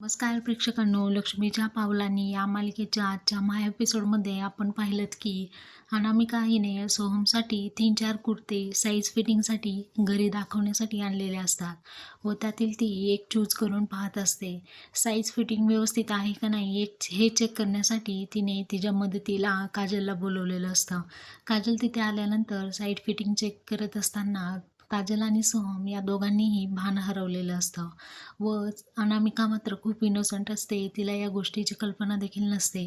नमस्कार प्रेक्षकांनो लक्ष्मीच्या पावलांनी या मालिकेच्या आजच्या महा एपिसोडमध्ये आपण पाहिलं की अनामिका हिने सोहमसाठी तीन चार कुर्ते साईज फिटिंगसाठी घरी दाखवण्यासाठी आणलेले असतात व त्यातील ती एक चूज करून पाहत असते. साईज फिटिंग व्यवस्थित आहे का नाही एक हे चेक करण्यासाठी तिने तिच्या मदतीला काजलला बोलवलेलं असतं. काजल तिथे आल्यानंतर साईड फिटिंग चेक करत असताना काजल आणि सोहम या दोघांनीही भान हरवलेलं असतं व अनामिका मात्र खूप इनोसंट असते. तिला या गोष्टीची कल्पना देखील नसते.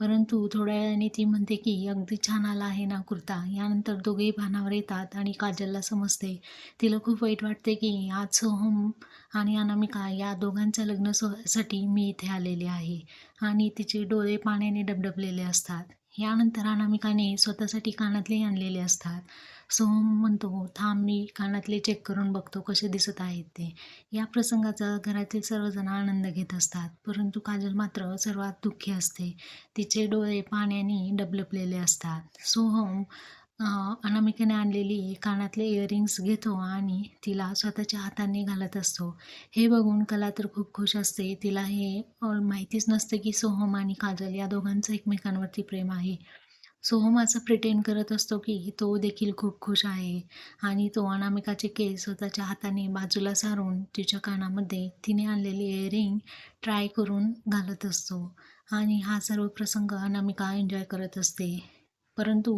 परंतु थोड्या वेळाने ती म्हणते की अगदी छान आला आहे ना कुर्ता. यानंतर दोघेही भानावर येतात आणि काजलला समजते. तिला खूप वाईट वाटते की आज सोहम आणि अनामिका या दोघांच्या लग्न सो साठी मी इथे आलेले आहे. आणि तिचे डोळे पाण्याने डबडबलेले असतात. यानंतर अनामिकाने स्वतःसाठी कानातले आणलेले असतात. सोहम म्हणतो थांब मी कानातले चेक करून बघतो कसे दिसत आहेत ते. या प्रसंगाचा घरातील सर्वजण आनंद घेत असतात. परंतु काजल मात्र सर्वात दुःखी असते. तिचे डोळे पाण्याने डबलपलेले असतात. सोहम हो, अनामिकेने आणलेली कानातले इयरिंग्स घेतो आणि तिला स्वतःच्या हाताने घालत असतो. हे बघून कला तर खूप खुश असते. तिला हे माहितीच नसतं की सोहम आणि काजल या दोघांचं एकमेकांवरती प्रेम आहे. सोहम असं प्रिटेंड करत असतो की तो देखील खूप खुश आहे आणि तो अनामिकाचे केस स्वतःच्या हाताने बाजूला सारून तिच्या कानामध्ये तिने आणलेले इयरिंग ट्राय करून घालत असतो. आणि हा सर्व प्रसंग अनामिका एन्जॉय करत असते. परंतु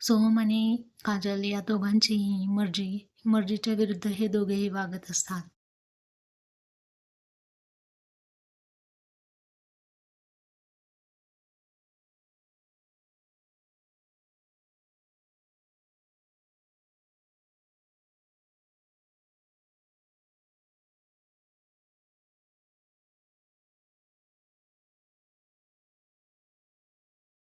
सोहम आणि काजल या दोघांचीही मर्जी मर्जीच्या विरुद्ध हे दोघेही वागत असतात.